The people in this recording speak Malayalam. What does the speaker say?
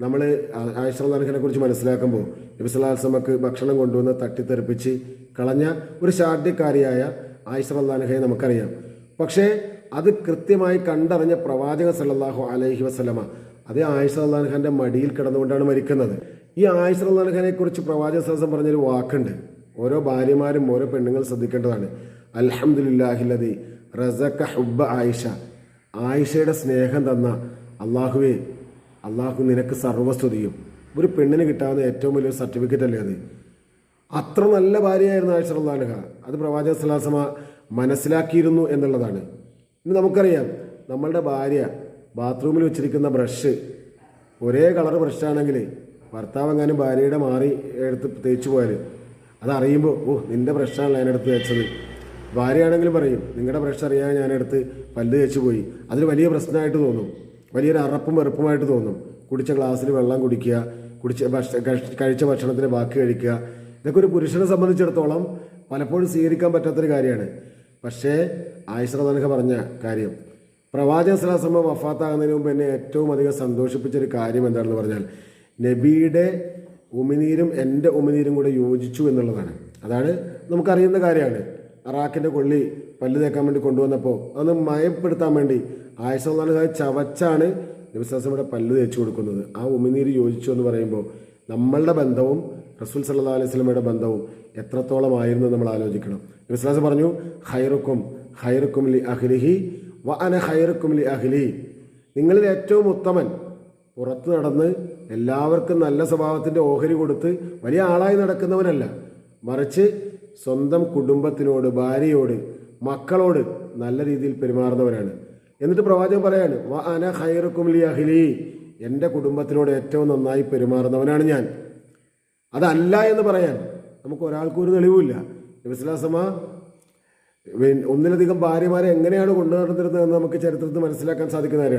നമ്മൾ ആയിഷറല്ലാഹിനെ കുറിച്ച് മനസ്സിലാക്കുമ്പോൾ നബിസ്വല്ലാസ്ലമക്ക് ഭക്ഷണം കൊണ്ടുവന്ന് തട്ടിത്തെറിപ്പിച്ച് കളഞ്ഞ ഒരു ശാഠ്യക്കാരിയായ ആയിഷറല്ലാഹയെ നമുക്കറിയാം. പക്ഷേ അത് കൃത്യമായി കണ്ടറിഞ്ഞ പ്രവാചകൻ സല്ലല്ലാഹു അലൈഹി വസല്ലമ അതേ ആയിഷറല്ലാഹന്റെ മടിയിൽ കിടന്നുകൊണ്ടാണ് മരിക്കുന്നത്. ഈ ആയിഷറല്ലാഹനെ കുറിച്ച് പ്രവാചക സദസ്സം പറഞ്ഞൊരു വാക്കുണ്ട്. ഓരോ ഭാര്യമാരും ഓരോ പെണ്ണുങ്ങൾ ശ്രദ്ധിക്കേണ്ടതാണ്. അലഹമുല്ലാഹില്ലതി റസക്ക ഹുബ്ബ ആയിഷ. ആയിഷയുടെ സ്നേഹം തന്ന അള്ളാഹുവേ അള്ളാഹു നിനക്ക് സർവസ്തുതിയും. ഒരു പെണ്ണിന് കിട്ടാവുന്ന ഏറ്റവും വലിയൊരു സർട്ടിഫിക്കറ്റ് അല്ലേ അത്? അത്ര നല്ല ഭാര്യയായിരുന്നു ആയിഷ റള്ളാഹുഹ അത് പ്രവാചക സലാസമ മനസ്സിലാക്കിയിരുന്നു എന്നുള്ളതാണ്. ഇനി നമുക്കറിയാം നമ്മളുടെ ഭാര്യ ബാത്റൂമിൽ വെച്ചിരിക്കുന്ന ബ്രഷ് ഒരേ കളർ ബ്രഷാണെങ്കിൽ ഭർത്താവ് എങ്ങാനും ഭാര്യയുടെ മാറി എടുത്ത് തേച്ചു പോയാൽ അതറിയുമ്പോൾ ഓ നിന്റെ ബ്രഷാണല്ലോ ഞാനെടുത്ത് തേച്ചത്. ഭാര്യയാണെങ്കിലും പറയും നിങ്ങളുടെ ബ്രഷ് അറിയാതെ ഞാനെടുത്ത് പല്ല് തേച്ച് പോയി. അതൊരു വലിയ പ്രശ്നമായിട്ട് തോന്നും. വലിയൊരു അറപ്പും വെറുപ്പുമായിട്ട് തോന്നും. കുടിച്ച ഗ്ലാസ്സിൽ വെള്ളം കുടിക്കുക കുടിച്ച കഴിച്ച- ഭക്ഷണത്തിന് ബാക്കി കഴിക്കുക. ഇതൊക്കെ ഒരു പുരുഷനെ സംബന്ധിച്ചിടത്തോളം പലപ്പോഴും സ്വീകരിക്കാൻ പറ്റാത്തൊരു കാര്യമാണ്. പക്ഷേ ആയിശ്രദാനക പറഞ്ഞ കാര്യം പ്രവാചക സലാസമ്മ വഫാത്താകുന്നതിന് മുമ്പ് എന്നെ ഏറ്റവും അധികം സന്തോഷിപ്പിച്ചൊരു കാര്യം എന്താണെന്ന് പറഞ്ഞാൽ നബിയുടെ ഉമിനീരും എന്റെ ഉമിനീരും കൂടെ യോജിച്ചു എന്നുള്ളതാണ്. അതാണ് നമുക്കറിയുന്ന കാര്യമാണ്. അറാക്കിന്റെ കൊള്ളി പല്ല് തേക്കാൻ വേണ്ടി കൊണ്ടുവന്നപ്പോൾ അതൊന്ന് മയപ്പെടുത്താൻ വേണ്ടി ആയിഷ ചവച്ചാണ് നബിസ്ലാസമ്മയുടെ പല്ല് തേച്ചു കൊടുക്കുന്നത്. ആ ഉമിനീര് യോജിച്ചു എന്ന് പറയുമ്പോൾ നമ്മളുടെ ബന്ധവും റസൂൽ സല്ലാ അലൈഹി സ്വലമയുടെ ബന്ധവും എത്രത്തോളം ആയിരുന്നു നമ്മൾ ആലോചിക്കണം. നബിസ്ലാസ് പറഞ്ഞു ഹൈറുക്കും ഹൈറുക്കും ലി അഹ്ലിഹി വ അന ഹൈറുക്കും ലി അഹ്ലി നിങ്ങളിൽ ഏറ്റവും ഉത്തമൻ പുറത്ത് നടന്ന് എല്ലാവർക്കും നല്ല സ്വഭാവത്തിന്റെ ഓഹരി കൊടുത്ത് വലിയ ആളായി നടക്കുന്നവനല്ല. മറിച്ച് സ്വന്തം കുടുംബത്തിനോട് ഭാര്യയോട് മക്കളോട് നല്ല രീതിയിൽ പെരുമാറുന്നവരാണ്. എന്നിട്ട് പ്രവാചകൻ പറയാണ് വ അന ഹൈറുക്കും ലി അഹ്ലി. എന്റെ കുടുംബത്തിനോട് ഏറ്റവും നന്നായി പെരുമാറുന്നവനാണ് ഞാൻ. അതല്ല എന്ന് പറയാൻ നമുക്ക് ഒരാൾക്കും ഒരു തെളിവുമില്ല. നബിസ്ലാസമ ഒന്നിലധികം ഭാര്യമാരെ എങ്ങനെയാണ് കൊണ്ടുനടന്നിരുന്നതെന്ന് നമുക്ക് ചരിത്രത്തിൽ മനസ്സിലാക്കാൻ സാധിക്കുന്ന കാര്യമാണ്.